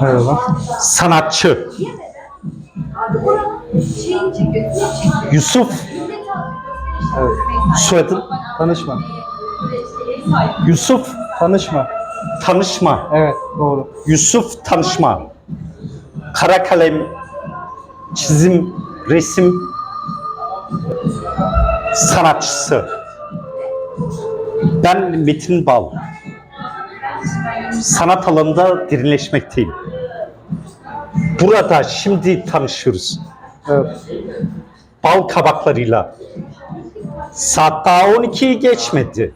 Merhaba. Sanatçı. Yusuf. Evet. Soyadın? Tanışma. Yusuf Tanışma. Tanışma. Evet doğru. Yusuf Tanışma. Kara kalem, çizim, resim sanatçısı. Ben Metin Bal. Sanat alanında derinleşmekteyim. Burada şimdi tanışıyoruz. Evet. Bal kabaklarıyla. Saat daha 12'yi geçmedi.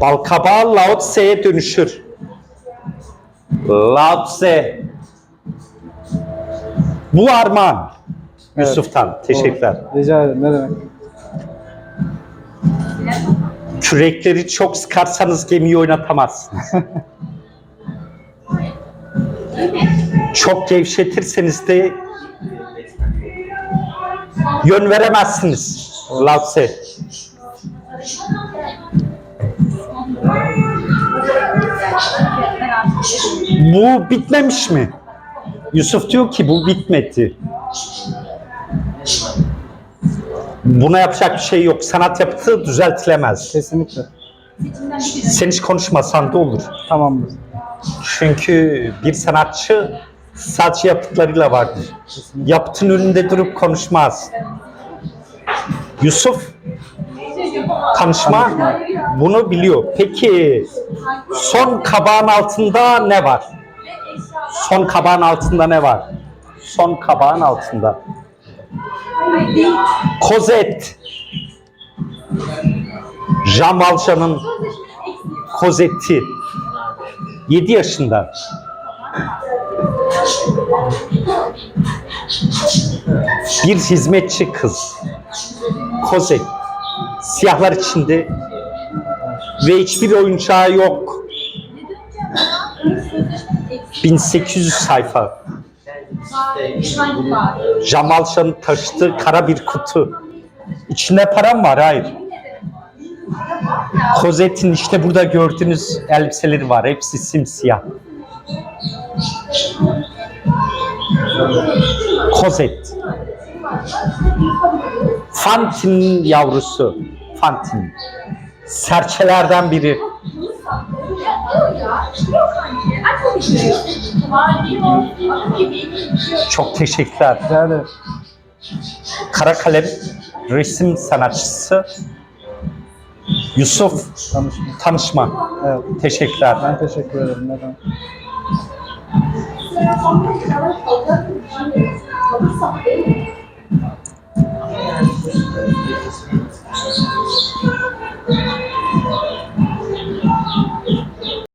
Bal kabağı Lao Tse'ye dönüşür. Lao Tse. Bu armağan. Evet. Yusuf'tan. Teşekkürler. Rica ederim. Ne demek? Kürekleri çok sıkarsanız gemiyi oynatamazsınız. çok gevşetirseniz de yön veremezsiniz. Lao. Bu bitmemiş mi? Yusuf diyor ki bu bitmedi. Buna yapacak bir şey yok. Sanat yapıtı düzeltilemez. Kesinlikle. Sen hiç konuşmasan da olur. Tamamdır. Çünkü bir sanatçı sadece yapıtlarıyla vardır. Yapıtın önünde durup konuşmaz. Yusuf konuşma bunu biliyor. Peki son kabağın altında ne var? Son kabağın altında ne var? Son kabağın altında. Kozet. Jean Valjean'ın Kozet'i. 7 yaşında. Bir hizmetçi kız. Kozet. Siyahlar içinde ve hiçbir oyuncağı yok. 1800 sayfa. Jamal Şan'ın kara bir kutu. İçinde param var, hayır. Kozet'in işte burada gördüğünüz elbiseleri var. Hepsi simsiyah. Kozet. Fantin'in yavrusu. Fantin. Serçelerden biri. Çok teşekkürler. Ederim. Kara kalem resim sanatçısı Yusuf Tanışma. Tanışma. Evet. Teşekkürler. Ben teşekkür ederim. Ne demek?